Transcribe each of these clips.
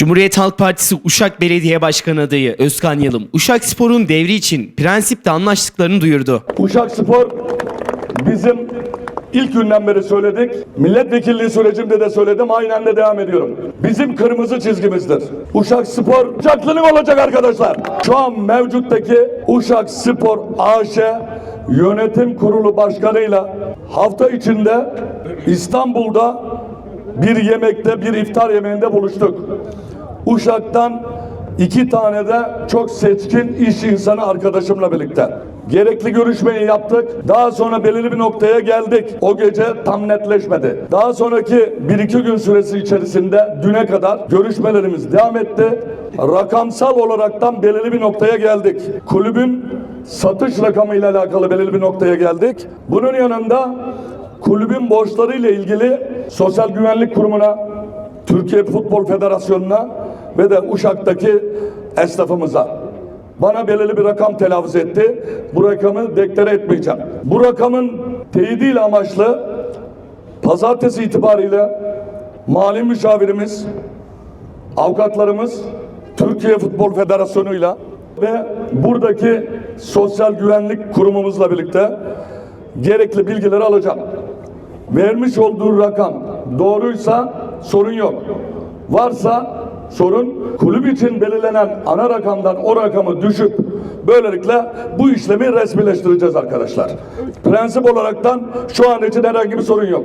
Cumhuriyet Halk Partisi Uşak Belediye Başkanı adayı Özkan Yalım, Uşak Spor'un devri için prensipte anlaştıklarını duyurdu. Uşak Spor bizim ilk günden beri söyledik. Milletvekilliği sürecimde de söyledim. Aynen de devam ediyorum. Bizim kırmızı çizgimizdir. Uşak Spor Uşaklılık olacak arkadaşlar. Şu an mevcuttaki Uşak Spor AŞ Yönetim Kurulu Başkanı'yla hafta içinde İstanbul'da bir yemekte, bir iftar yemeğinde buluştuk. Uşak'tan iki tane de çok seçkin iş insanı arkadaşımla birlikte. Gerekli görüşmeyi yaptık. Daha sonra belirli bir noktaya geldik. O gece tam netleşmedi. Daha sonraki bir iki gün süresi içerisinde düne kadar görüşmelerimiz devam etti. Rakamsal olaraktan belirli bir noktaya geldik. Kulübün satış rakamıyla alakalı belirli bir noktaya geldik. Bunun yanında kulübün borçlarıyla ilgili Sosyal Güvenlik Kurumu'na Türkiye Futbol Federasyonu'na ve de Uşak'taki esnafımıza. Bana belirli bir rakam telaffuz etti. Bu rakamı deklare etmeyeceğim. Bu rakamın teyidiyle amaçlı pazartesi itibariyle mali müşavirimiz, avukatlarımız, Türkiye Futbol Federasyonu'yla ve buradaki sosyal güvenlik kurumumuzla birlikte gerekli bilgileri alacağım. Vermiş olduğu rakam doğruysa sorun yok. Varsa sorun kulüp için belirlenen ana rakamdan o rakamı düşüp böylelikle bu işlemi resmileştireceğiz arkadaşlar. Prensip olaraktan şu an için herhangi bir sorun yok.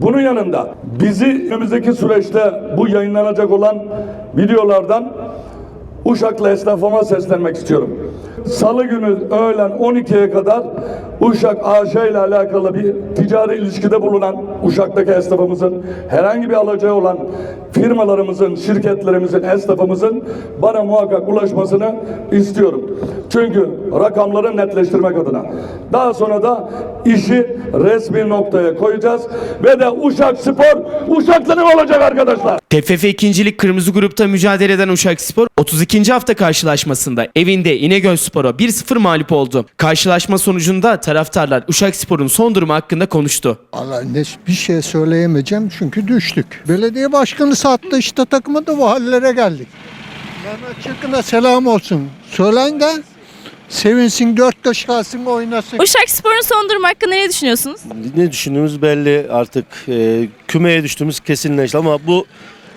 Bunun yanında bizi önümüzdeki süreçte bu yayınlanacak olan videolardan Uşak'la esnafıma seslenmek istiyorum. Salı günü öğlen 12'ye kadar Uşak AŞ ile alakalı bir ticari ilişkide bulunan Uşak'taki esnafımızın herhangi bir alacağı olan firmalarımızın, şirketlerimizin, esnafımızın bana muhakkak ulaşmasını istiyorum. Çünkü rakamları netleştirmek adına. Daha sonra da işi resmi noktaya koyacağız ve de Uşak Spor Uşaklı'nın olacak arkadaşlar. TFF 2. Lig Kırmızı Grup'ta mücadele eden Uşak Spor 32. hafta karşılaşmasında evinde İnegöl Spor'a 1-0 mağlup oldu. Karşılaşma sonucunda taraftarlar Uşak Spor'un son durumu hakkında konuştu. Valla ne bir şey söyleyemeyeceğim çünkü düştük. Belediye başkanı sattı işte takımı da bu hallere geldik. Mehmet Çakır'a selam olsun. Söyleyin de sevinsin dört taş kalsın oynasın. Uşak Spor'un son durumu hakkında ne düşünüyorsunuz? ne düşündüğümüz belli artık e, kümeye düştüğümüz kesinleşti ama bu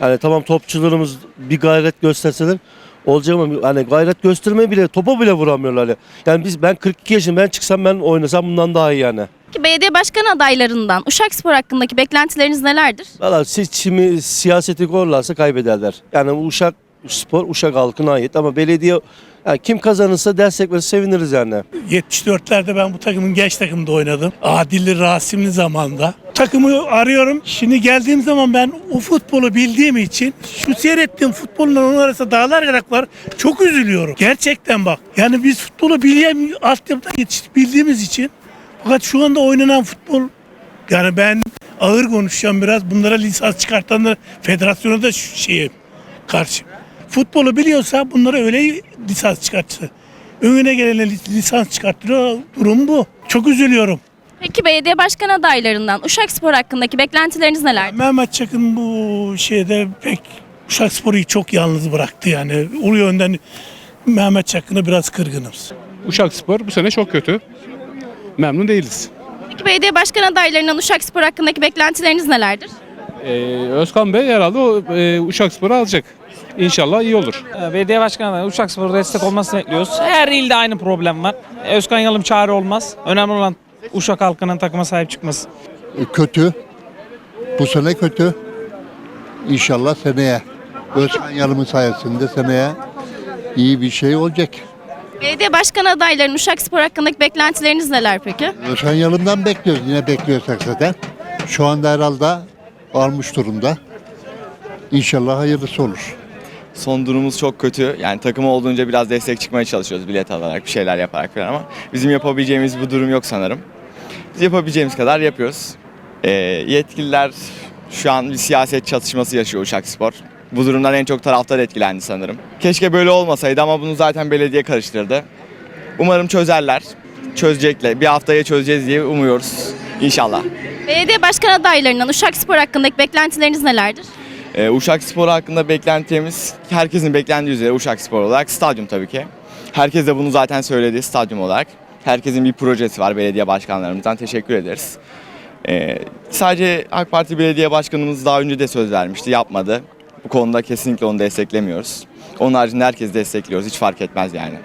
yani tamam topçularımız bir gayret gösterseler olacak ama hani gayret gösterme bile topa bile vuramıyorlar ya. Yani biz ben 42 yaşındayım ben çıksam ben oynasam bundan daha iyi yani. Peki belediye başkanı adaylarından Uşak Spor hakkındaki beklentileriniz nelerdir? Valla seçimi siyaseti korlarsa kaybederler. Yani Uşak spor Uşak halkına ait ama belediye yani kim kazanırsa destek verirse seviniriz yani. 74'lerde ben bu takımın genç takımında oynadım. Adilli Rasimli zamanda. Takımı arıyorum. Şimdi geldiğim zaman ben o futbolu bildiğim için şu seyrettiğim futbolla onun arasında dağlar kadar var. Çok üzülüyorum. Gerçekten bak. Yani biz futbolu bileyim, altyapıdan yetiştik bildiğimiz için. Fakat şu anda oynanan futbol yani ben ağır konuşacağım biraz. Bunlara lisans çıkartanlar federasyona da şu şeye karşı. Futbolu biliyorsa bunlara öyle lisans çıkartsa. Önüne gelene lisans çıkartıyor. Durum bu. Çok üzülüyorum. Peki belediye başkanı adaylarından Uşak Spor hakkındaki beklentileriniz nelerdir? Mehmet Çakın bu şeyde pek Uşak Sporu'yu çok yalnız bıraktı yani. O yönden Mehmet Çakın'a biraz kırgınız. Uşak Spor bu sene çok kötü. Memnun değiliz. Peki belediye başkanı adaylarından Uşak Spor hakkındaki beklentileriniz nelerdir? Ee, Özkan Bey herhalde o e, Uşak Spor'u alacak. İnşallah iyi olur. Ee, Belediye Başkanı Uçak Spor'a destek olmasını bekliyoruz. Her ilde aynı problem var. Özkan Yalım çare olmaz. Önemli olan Uşak halkının takıma sahip çıkması. Kötü. Bu sene kötü. İnşallah seneye. Özkan Yalım'ın sayesinde seneye iyi bir şey olacak. Belediye başkanı adaylarının Uşak Spor hakkındaki beklentileriniz neler peki? Özkan Yalım'dan bekliyoruz. Yine bekliyorsak zaten. Şu anda herhalde almış durumda. İnşallah hayırlısı olur. Son durumumuz çok kötü. Yani takım olduğunca biraz destek çıkmaya çalışıyoruz bilet alarak, bir şeyler yaparak falan ama bizim yapabileceğimiz bu durum yok sanırım. Biz yapabileceğimiz kadar yapıyoruz. Ee, yetkililer şu an bir siyaset çatışması yaşıyor Uşak Spor. Bu durumdan en çok taraftar etkilendi sanırım. Keşke böyle olmasaydı ama bunu zaten belediye karıştırdı. Umarım çözerler. Çözecekler. Bir haftaya çözeceğiz diye umuyoruz. İnşallah. Belediye başkanı adaylarından Uşak Spor hakkındaki beklentileriniz nelerdir? Ee, Uşak Spor hakkında beklentimiz herkesin beklendiği üzere Uşak Spor olarak stadyum tabii ki. Herkes de bunu zaten söyledi stadyum olarak. Herkesin bir projesi var belediye başkanlarımızdan teşekkür ederiz. Ee, sadece AK Parti belediye başkanımız daha önce de söz vermişti yapmadı. Bu konuda kesinlikle onu desteklemiyoruz. Onun haricinde herkes destekliyoruz hiç fark etmez yani.